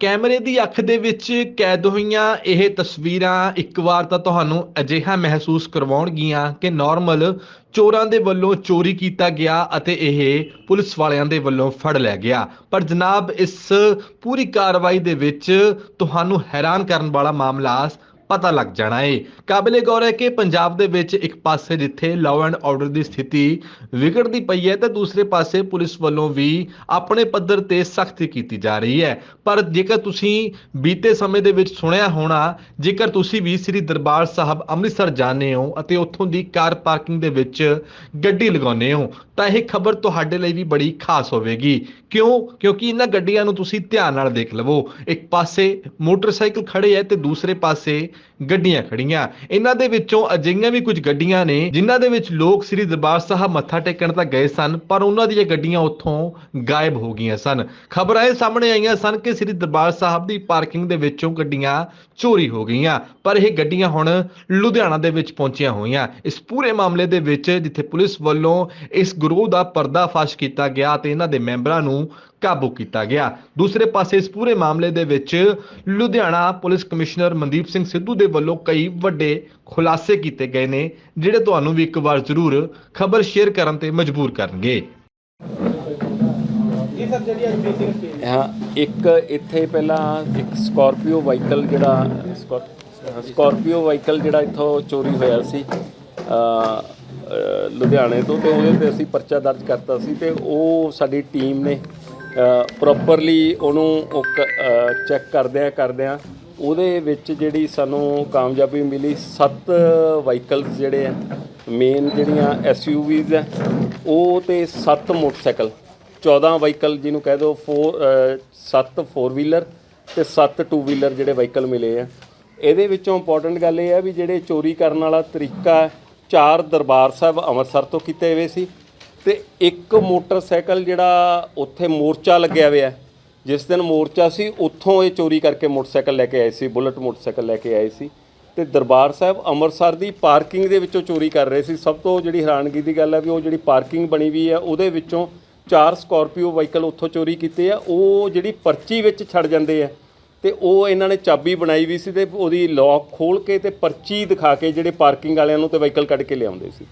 ਕੈਮਰੇ ਦੀ ਅੱਖ ਦੇ ਵਿੱਚ ਕੈਦ ਹੋਈਆਂ ਇਹ ਤਸਵੀਰਾਂ ਇੱਕ ਵਾਰ ਤਾਂ ਤੁਹਾਨੂੰ ਅਜਿਹਾ ਮਹਿਸੂਸ ਕਰਵਾਉਣਗੀਆਂ ਕਿ ਨਾਰਮਲ ਚੋਰਾਂ ਦੇ ਵੱਲੋਂ ਚੋਰੀ ਕੀਤਾ ਗਿਆ ਅਤੇ ਇਹ ਪੁਲਿਸ ਵਾਲਿਆਂ ਦੇ ਵੱਲੋਂ ਫੜ ਲਿਆ ਗਿਆ। ਪਰ ਜਨਾਬ, ਇਸ ਪੂਰੀ ਕਾਰਵਾਈ ਦੇ ਵਿੱਚ ਤੁਹਾਨੂੰ ਹੈਰਾਨ ਕਰਨ ਵਾਲਾ ਮਾਮਲਾ ਪਤਾ ਲੱਗ ਜਾਣਾ ਏ। ਕਾਬਿਲੇ ਗੌਰ ਹੈ ਕਿ ਪੰਜਾਬ ਦੇ ਵਿੱਚ ਇੱਕ ਪਾਸੇ ਜਿੱਥੇ ਲਾਅ ਐਂਡ ਆਰਡਰ ਦੀ ਸਥਿਤੀ ਵਿਗੜਦੀ ਪਈ ਹੈ ਤੇ ਦੂਸਰੇ ਪਾਸੇ ਪੁਲਿਸ ਵੱਲੋਂ ਵੀ ਆਪਣੇ ਪੱਧਰ ਤੇ ਸਖਤੀ ਕੀਤੀ ਜਾ ਰਹੀ ਹੈ। ਪਰ ਜੇਕਰ ਤੁਸੀਂ ਬੀਤੇ ਸਮੇਂ ਦੇ ਵਿੱਚ ਸੁਣਿਆ ਹੋਣਾ, ਜੇਕਰ ਤੁਸੀਂ ਵੀ ਸ੍ਰੀ ਦਰਬਾਰ ਸਾਹਿਬ ਅੰਮ੍ਰਿਤਸਰ ਜਾਂਦੇ ਹੋ ਅਤੇ ਉੱਥੋਂ ਦੀ ਕਾਰ ਪਾਰਕਿੰਗ ਦੇ ਵਿੱਚ ਗੱਡੀ ਲਗਾਉਂਦੇ ਹੋ, ਤਾਂ ਇਹ ਖਬਰ ਤੁਹਾਡੇ ਲਈ ਵੀ ਬੜੀ ਖਾਸ ਹੋਵੇਗੀ। ਕਿਉਂ? ਕਿਉਂਕਿ ਇਹਨਾਂ ਗੱਡੀਆਂ ਨੂੰ ਤੁਸੀਂ ਧਿਆਨ ਨਾਲ ਦੇਖ ਲਵੋ। ਇੱਕ ਪਾਸੇ ਮੋਟਰਸਾਈਕਲ ਖੜੇ ਹੈ ਤੇ ਦੂਸਰੇ ਪਾਸੇ ਗੱਡੀਆਂ ਖੜੀਆਂ। ਇਹਨਾਂ ਦੇ ਵਿੱਚੋਂ ਅਜਿਹੀਆਂ ਵੀ ਕੁਝ ਗੱਡੀਆਂ ਨੇ, ਜਿਨ੍ਹਾਂ ਦੇ ਵਿੱਚ ਲੋਕ ਸ੍ਰੀ ਦਰਬਾਰ ਸਾਹਿਬ ਮੱਥਾ ਟੇਕਣ ਤਾਂ ਗਏ ਸਨ, ਪਰ ਉਹਨਾਂ ਦੀਆਂ ਗੱਡੀਆਂ ਉੱਥੋਂ ਗਾਇਬ ਹੋ ਗਈਆਂ ਸਨ। ਖਬਰਾਂ ਇਹ ਸਾਹਮਣੇ ਆਈਆਂ ਸਨ ਕਿ ਸ੍ਰੀ ਦਰਬਾਰ ਸਾਹਿਬ ਦੀ ਪਾਰਕਿੰਗ ਦੇ ਵਿੱਚੋਂ ਗੱਡੀਆਂ ਚੋਰੀ ਹੋ ਗਈਆਂ, ਪਰ ਇਹ ਗੱਡੀਆਂ ਹੁਣ ਲੁਧਿਆਣਾ ਦੇ ਵਿੱਚ ਪਹੁੰਚੀਆਂ ਹੋਈਆਂ। ਇਸ ਪੂਰੇ ਮਾਮਲੇ ਦੇ ਵਿੱਚ ਜਿੱਥੇ ਪੁਲਿਸ ਵੱਲੋਂ ਇਸ ਗਰੋਹ ਦਾ ਪਰਦਾਫਾਸ਼ ਕੀਤਾ ਗਿਆ ਤੇ ਇਹਨਾਂ ਦੇ ਮੈਂਬਰਾਂ ਨੂੰ ਕਾਬੂ ਕੀਤਾ ਗਿਆ। ਦੂਸਰੇ ਪਾਸੇ ਇਸ ਪੂਰੇ ਮਾਮਲੇ ਦੇ ਵਿੱਚ ਲੁਧਿਆਣਾ ਪੁਲਿਸ ਕਮਿਸ਼ਨਰ ਮਨਦੀਪ ਸਿੰਘ ਸਿੱਧੂ ਦੇ ਵੱਲੋਂ ਕਈ ਵੱਡੇ ਖੁਲਾਸੇ ਕੀਤੇ ਗਏ ਨੇ ਜਿਹੜੇ ਤੁਹਾਨੂੰ ਵੀ ਇੱਕ ਵਾਰ ਜ਼ਰੂਰ ਖਬਰ ਸ਼ੇਅਰ ਕਰਨ ਤੇ ਮਜਬੂਰ ਕਰਨਗੇ। ਹਾਂ ਇੱਕ ਇੱਥੇ ਪਹਿਲਾਂ ਇੱਕ ਸਕਾਰਪੀਓ ਵਾਹੀਕਲ ਜਿਹੜਾ ਸਕਾਰਪੀਓ ਵਾਹੀਕਲ ਜਿਹੜਾ ਇੱਥੋਂ ਚੋਰੀ ਹੋਇਆ ਸੀ ਲੁਧਿਆਣੇ ਤੋਂ ਤੇ ਉਹਦੇ ਤੇ ਅਸੀਂ ਪਰਚਾ ਦਰਜ ਕਰਤਾ ਸੀ ਤੇ ਉਹ ਸਾਡੀ ਟੀਮ ਨੇ ਪ੍ਰੋਪਰਲੀ ਉਹਨੂੰ ਉਹ ਚੈੱਕ ਕਰਦਿਆਂ ਕਰਦਿਆਂ ਉਹਦੇ ਵਿੱਚ ਜਿਹੜੀ ਸਾਨੂੰ ਕਾਮਯਾਬੀ ਮਿਲੀ, ਸੱਤ ਵਾਹੀਕਲਸ ਜਿਹੜੇ ਆ ਮੇਨ ਜਿਹੜੀਆਂ ਐਸਯੂਵੀਜ਼ ਆ, ਉਹ ਤੇ ਸੱਤ ਮੋਟਰਸਾਈਕਲ। 14 ਵਾਹੀਕਲ ਜਿਹਨੂੰ ਕਹਿ ਦਿਓ 4 ਸੱਤ 4 ਵੀਲਰ ਤੇ ਸੱਤ 2 ਵੀਲਰ ਜਿਹੜੇ ਵਾਹੀਕਲ ਮਿਲੇ ਆ। ਇਹਦੇ ਵਿੱਚੋਂ ਇੰਪੋਰਟੈਂਟ ਗੱਲ ਇਹ ਆ ਵੀ ਜਿਹੜੇ ਚੋਰੀ ਕਰਨ ਵਾਲਾ ਤਰੀਕਾ ਚਾਰ ਦਰਬਾਰ ਸਾਹਿਬ ਅੰਮ੍ਰਿਤਸਰ ਤੋਂ ਕੀਤੇ ਹੋਏ ਸੀ ਤੇ ਇੱਕ ਮੋਟਰਸਾਈਕਲ ਜਿਹੜਾ ਉੱਥੇ ਮੋਰਚਾ ਲੱਗਿਆ ਹੋਇਆ ਜਿਸ ਦਿਨ ਮੋਰਚਾ ਸੀ, ਉੱਥੋਂ ਇਹ ਚੋਰੀ ਕਰਕੇ ਮੋਟਰਸਾਈਕਲ ਲੈ ਕੇ ਆਏ ਸੀ, ਬੁਲਟ ਮੋਟਰਸਾਈਕਲ ਲੈ ਕੇ ਆਏ ਸੀ। ਤੇ ਦਰਬਾਰ ਸਾਹਿਬ ਅੰਮ੍ਰਿਤਸਰ ਦੀ ਪਾਰਕਿੰਗ ਦੇ ਵਿੱਚੋਂ ਚੋਰੀ ਕਰ ਰਹੇ ਸੀ। ਸਭ ਤੋਂ ਜਿਹੜੀ ਹੈਰਾਨਗੀ ਦੀ ਗੱਲ ਹੈ ਵੀ ਉਹ ਜਿਹੜੀ ਪਾਰਕਿੰਗ ਬਣੀ ਵੀ ਹੈ, ਉਹਦੇ ਵਿੱਚੋਂ ਚਾਰ ਸਕਾਰਪੀਓ ਵਾਹੀਕਲ ਉੱਥੋਂ ਚੋਰੀ ਕੀਤੇ ਆ। ਉਹ ਜਿਹੜੀ ਪਰਚੀ ਵਿੱਚ ਛੱਡ ਜਾਂਦੇ ਆ ਤੇ ਉਹ ਇਹਨਾਂ ਨੇ ਚਾਬੀ ਬਣਾਈ ਵੀ ਸੀ ਤੇ ਉਹਦੀ ਲੌਕ ਖੋਲ ਕੇ ਤੇ ਪਰਚੀ ਦਿਖਾ ਕੇ ਜਿਹੜੇ ਪਾਰਕਿੰਗ ਵਾਲਿਆਂ ਨੂੰ ਤੇ ਵਾਹੀਕਲ ਕੱਢ ਕੇ ਲਿਆਉਂਦੇ ਸੀ।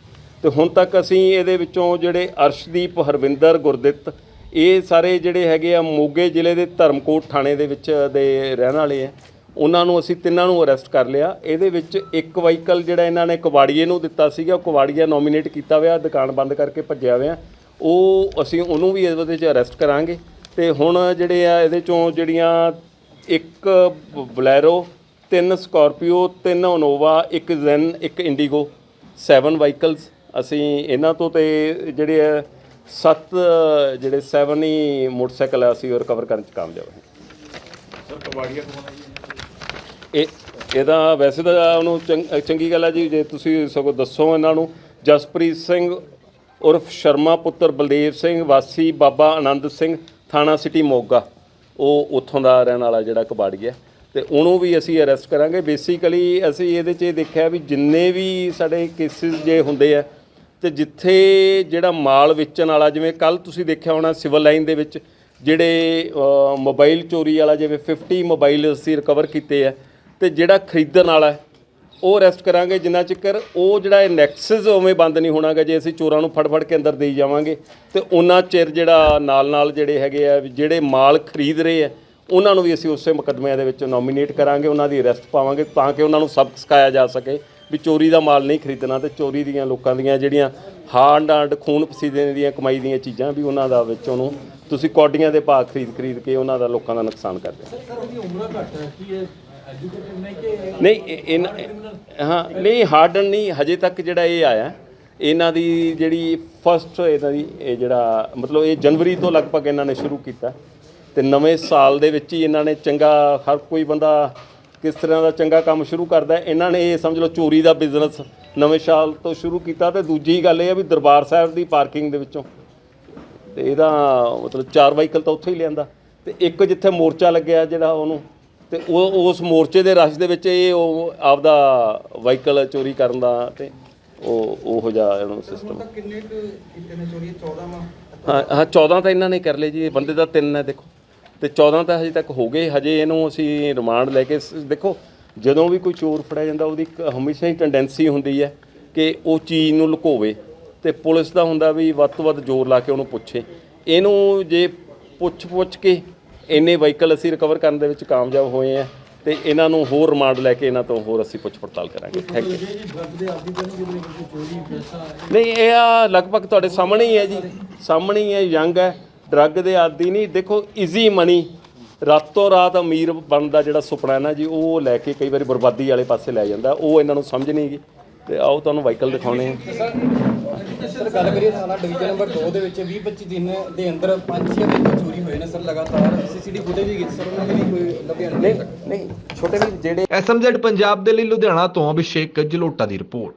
ਤੇ ਹੁਣ ਤੱਕ ਅਸੀਂ ਇਹਦੇ ਵਿੱਚੋਂ ਜਿਹੜੇ ਅਰਸ਼ਦੀਪ ਹਰਵਿੰਦਰ ਗੁਰਦਿੱਤ, ਇਹ ਸਾਰੇ ਜਿਹੜੇ ਹੈਗੇ ਆ ਮੋਗੇ ਜ਼ਿਲ੍ਹੇ ਦੇ ਧਰਮਕੋਟ ਥਾਣੇ ਦੇ ਵਿੱਚ ਦੇ ਰਹਿਣ ਵਾਲੇ ਆ। ਉਹਨਾਂ ਨੂੰ ਅਸੀਂ ਤਿੰਨਾਂ ਨੂੰ ਅਰੈਸਟ ਕਰ ਲਿਆ। ਇਹਦੇ ਵਿੱਚ ਇੱਕ ਵਾਹੀਕਲ ਜਿਹੜਾ ਇਹਨਾਂ ਨੇ ਕਬਾੜੀਏ ਨੂੰ ਦਿੱਤਾ ਸੀਗਾ, ਉਹ ਕਬਾੜੀਆ ਨੋਮੀਨੇਟ ਕੀਤਾ ਹੋਇਆ, ਦੁਕਾਨ ਬੰਦ ਕਰਕੇ ਭੱਜਿਆ ਹੋਇਆ। ਉਹ ਅਸੀਂ ਉਹਨੂੰ ਵੀ ਇਹਦੇ ਵਿੱਚ ਅਰੈਸਟ ਕਰਾਂਗੇ। ਤੇ ਹੁਣ ਜਿਹੜੇ ਆ ਇਹਦੇ ਚੋਂ ਜਿਹੜੀਆਂ ਇੱਕ ਬ- ਬਲੈਰੋ, ਤਿੰਨ ਸਕਾਰਪੀਓ, ਤਿੰਨ ਇਨੋਵਾ, ਇੱਕ ਜ਼ੈਨ, ਇੱਕ ਇੰਡੀਗੋ, ਸੈਵਨ ਵਾਹੀਕਲਸ ਅਸੀਂ ਇਹਨਾਂ ਤੋਂ ਤੇ ਜਿਹੜੇ ਆ ਸੱਤ ਜਿਹੜੇ 7 ਹੀ ਮੋਟਰਸਾਈਕਲ ਆ ਅਸੀਂ ਰਿਕਵਰ ਕਰਨ ਚ ਕਾਮਯਾਬ ਹਾਂ। ਇਹ ਇਹਦਾ ਵੈਸੇ ਤਾਂ ਉਹਨੂੰ ਚੰਗ- ਗੱਲ ਹੈ ਜੀ ਜੇ ਤੁਸੀਂ ਸਗੋਂ ਦੱਸੋ ਇਹਨਾਂ ਨੂੰ ਜਸਪ੍ਰੀਤ ਸਿੰਘ ਉਰਫ ਸ਼ਰਮਾ ਪੁੱਤਰ ਬਲਦੇਵ ਸਿੰਘ ਵਾਸੀ ਬਾਬਾ ਆਨੰਦ ਸਿੰਘ ਥਾਣਾ ਸਿਟੀ ਮੋਗਾ। ਉਹ ਉੱਥੋਂ ਦਾ ਰਹਿਣ ਵਾਲਾ ਜਿਹੜਾ ਕਬਾੜੀ ਹੈ ਤੇ ਉਹਨੂੰ ਵੀ ਅਸੀਂ ਅਰੈਸਟ ਕਰਾਂਗੇ। ਬੇਸਿਕਲੀ ਅਸੀਂ ਇਹਦੇ 'ਚ ਇਹ ਦੇਖਿਆ ਵੀ ਜਿੰਨੇ ਵੀ ਸਾਡੇ ਕੇਸਿਸ ਜੇ ਹੁੰਦੇ ਆ ਤੇ ਜਿੱਥੇ ਜਿਹੜਾ ਮਾਲ ਵੇਚਣ ਵਾਲਾ, ਜਿਵੇਂ ਕੱਲ ਤੁਸੀਂ ਦੇਖਿਆ ਹੋਣਾ ਸਿਵਲ ਲਾਈਨ ਦੇ ਵਿੱਚ, ਜਿਹੜੇ ਮੋਬਾਈਲ ਚੋਰੀ ਵਾਲਾ, ਜਿਵੇਂ 50 ਮੋਬਾਈਲ ਅਸੀਂ ਰਿਕਵਰ ਕੀਤੇ ਆ, ਤੇ ਜਿਹੜਾ ਖਰੀਦਣ ਵਾਲਾ ਉਹ ਅਰੈਸਟ ਕਰਾਂਗੇ ਜਿੰਨਾ ਚਿਕਰ ਉਹ ਜਿਹੜਾ ਇਹ ਨੈਕਸਸ ਉਵੇਂ ਬੰਦ ਨਹੀਂ ਹੋਣਾਗਾ, ਜੇ ਅਸੀਂ ਚੋਰਾਂ ਨੂੰ ਫੜ ਫੜ ਕੇ ਅੰਦਰ ਦੇਈ ਜਾਵਾਂਗੇ, ਤੇ ਉਹਨਾਂ ਚਿਰ ਜਿਹੜਾ ਨਾਲ ਨਾਲ ਜਿਹੜੇ ਹੈਗੇ ਆ ਜਿਹੜੇ ਮਾਲ ਖਰੀਦ ਰਹੇ ਆ, ਉਹਨਾਂ ਨੂੰ ਵੀ ਅਸੀਂ ਉਸੇ ਮੁਕੱਦਮਿਆਂ ਦੇ ਵਿੱਚ ਨੋਮੀਨੇਟ ਕਰਾਂਗੇ, ਉਹਨਾਂ ਦੀ ਅਰੈਸਟ ਪਾਵਾਂਗੇ ਤਾਂ ਕਿ ਉਹਨਾਂ ਨੂੰ ਸਬਕ ਸਿਖਾਇਆ ਜਾ ਸਕੇ। ਵੀ ਚੋਰੀ ਦਾ ਮਾਲ ਨਹੀਂ ਖਰੀਦਣਾ ਤੇ ਚੋਰੀ ਦੀਆਂ ਲੋਕਾਂ ਦੀਆਂ ਜਿਹੜੀਆਂ ਹਾਰਡ ਐਂਡ ਖੂਨ ਪਸੀਨੇ ਦੀਆਂ ਕਮਾਈ ਦੀਆਂ ਚੀਜ਼ਾਂ ਵੀ ਉਹਨਾਂ ਦਾ ਵਿੱਚ ਉਹਨੂੰ ਤੁਸੀਂ ਕੌਡੀਆਂ ਦੇ ਭਾਅ ਖਰੀਦ ਖਰੀਦ ਕੇ ਉਹਨਾਂ ਦਾ ਲੋਕਾਂ ਦਾ ਨੁਕਸਾਨ ਕਰਦੇ ਨਹੀਂ ਇਹ- ਹਾਂ ਨਹੀਂ ਹਾਰਡਨ ਨਹੀਂ ਹਜੇ ਤੱਕ ਜਿਹੜਾ ਇਹ ਆਇਆ ਇਹਨਾਂ ਦੀ ਜਿਹੜੀ ਫਸਟ ਇਹਨਾਂ ਦੀ ਇਹ ਜਿਹੜਾ ਮਤਲਬ ਇਹ ਜਨਵਰੀ ਤੋਂ ਲਗਭਗ ਇਹਨਾਂ ਨੇ ਸ਼ੁਰੂ ਕੀਤਾ ਤੇ ਨਵੇਂ ਸਾਲ ਦੇ ਵਿੱਚ ਹੀ ਇਹਨਾਂ ਨੇ ਚੰਗਾ ਹਰ ਕੋਈ ਬੰਦਾ ਕਿਸ ਤਰ੍ਹਾਂ ਦਾ ਚੰਗਾ ਕੰਮ ਸ਼ੁਰੂ ਕਰਦਾ। ਇਹਨਾਂ ਨੇ ਇਹ ਸਮਝ ਲਓ ਚੋਰੀ ਦਾ ਬਿਜ਼ਨਸ ਨਵੇਂ ਸਾਲ ਤੋਂ ਸ਼ੁਰੂ ਕੀਤਾ ਤੇ ਦੂਜੀ ਗੱਲ ਇਹ ਹੈ ਵੀ ਦਰਬਾਰ ਸਾਹਿਬ ਦੀ ਪਾਰਕਿੰਗ ਦੇ ਵਿੱਚੋਂ। ਤੇ ਇਹਦਾ ਮਤਲਬ ਚਾਰ ਵਾਹੀਕਲ ਤਾਂ ਉੱਥੇ ਹੀ ਲਿਆਂਦਾ। ਤੇ ਇੱਕ ਜਿੱਥੇ ਮੋਰਚਾ ਲੱਗਿਆ ਜਿਹੜਾ ਉਹਨੂੰ ਤੇ ਉਹ ਉਸ ਮੋਰਚੇ ਦੇ ਰਸ਼ ਦੇ ਵਿੱਚ ਇਹ ਉਹ ਆਪਦਾ ਵਾਹੀਕਲ ਚੋਰੀ ਕਰਨ ਦਾ ਤੇ ਉਹ ਉਹੋ ਜਿਹਾ ਇਹਨੂੰ ਸਿਸਟਮ ਕਿੰਨੇ ਕੁ ਕੀਤੇ ਨੇ ਚੋਰੀ? 14 ਵਾ? ਹਾਂ ਹਾਂ 14 ਤਾਂ ਇਹਨਾਂ ਨੇ ਕਰ ਲਏ ਜੀ ਇਹ ਬੰਦੇ ਤਾਂ ਤਿੰਨ ਹੈ ਦੇਖੋ। ਤੇ 14 ਤਾਂ ਹਜੇ ਤੱਕ ਹੋ ਗਏ ਹਜੇ ਇਹਨੂੰ ਅਸੀਂ ਰਿਮਾਂਡ ਲੈ ਕੇ ਸ- ਦੇਖੋ ਜਦੋਂ ਵੀ ਕੋਈ ਚੋਰ ਫੜਿਆ ਜਾਂਦਾ ਉਹਦੀ ਇੱਕ ਹਮੇਸ਼ਾ ਹੀ ਟੈਂਡੈਂਸੀ ਹੁੰਦੀ ਹੈ ਕਿ ਉਹ ਚੀਜ਼ ਨੂੰ ਲੁਕੋਵੇ ਤੇ ਪੁਲਿਸ ਦਾ ਹੁੰਦਾ ਵੀ ਵੱਧ ਤੋਂ ਵੱਧ ਜ਼ੋਰ ਲਾ ਕੇ ਉਹਨੂੰ ਪੁੱਛੇ। ਇਹਨੂੰ ਜੇ ਪੁੱਛ ਪੁੱਛ ਕੇ ਇੰਨੇ ਵਹੀਕਲ ਅਸੀਂ ਰਿਕਵਰ ਕਰਨ ਦੇ ਵਿੱਚ ਕਾਮਯਾਬ ਹੋਏ ਆ ਤੇ ਇਹਨਾਂ ਨੂੰ ਹੋਰ ਰਿਮਾਂਡ ਲੈ ਕੇ ਇਹਨਾਂ ਤੋਂ ਹੋਰ ਅਸੀਂ ਪੁੱਛ ਪੜਤਾਲ ਕਰਾਂਗੇ ਥੈਂਕ ਯੂ ਨਹੀਂ ਇਹ ਆ ਲਗਭਗ ਤੁਹਾਡੇ ਸਾਹਮਣੇ ਹੀ ਹੈ ਜੀ। ਸਾਹਮਣੇ ਹੀ ਹੈ ਯੰਗ ਹੈ। ਡਰੱਗ ਦੇ ਆਦੀ ਨਹੀਂ। ਦੇਖੋ ਈਜ਼ੀ ਮਨੀ ਰਾਤੋਂ ਰਾਤ ਅਮੀਰ ਬਣਨ ਦਾ ਜਿਹੜਾ ਸੁਪਨਾ ਹੈ ਨਾ ਜੀ ਉਹ ਲੈ ਕੇ ਕਈ ਵਾਰੀ ਬਰਬਾਦੀ ਵਾਲੇ ਪਾਸੇ ਲੈ ਜਾਂਦਾ। ਉਹ ਇਹਨਾਂ ਨੂੰ ਸਮਝ ਨਹੀਂ ਗਈ ਤੇ ਆਓ ਤੁਹਾਨੂੰ ਵਾਹੀਕਲ ਦਿਖਾਉਣੇ ਆ। ਸਰ ਗੱਲ ਕਰੀਏ ਥਾਣਾ ਡਿਵੀਜ਼ਨ ਨੰਬਰ 2 ਦੇ ਵਿੱਚ 20 25 ਦਿਨ ਦੇ ਅੰਦਰ 5-6 ਵਹੀਕਲ ਚੋਰੀ ਹੋਏ ਨੇ ਸਰ ਲਗਾਤਾਰ ਸੀਸੀਟੀਵੀ ਫੁਟੇਜ ਵੀ ਕੀਤੀ ਸਰ ਉਹਨਾਂ ਦੇ ਵੀ ਕੋਈ ਲੱਭਿਆ ਨਹੀਂ? ਨਹੀਂ ਨਹੀਂ ਛੋਟੇ ਵੀ ਜਿਹੜੇ ਐਸਐਮਜ਼ੈਡ ਪੰਜਾਬ ਦੇ ਲਈ ਲੁਧਿਆਣਾ ਤੋਂ ਅਭਿਸ਼ੇਕ ਜਲੋਟਾ ਦੀ ਰਿਪੋਰਟ।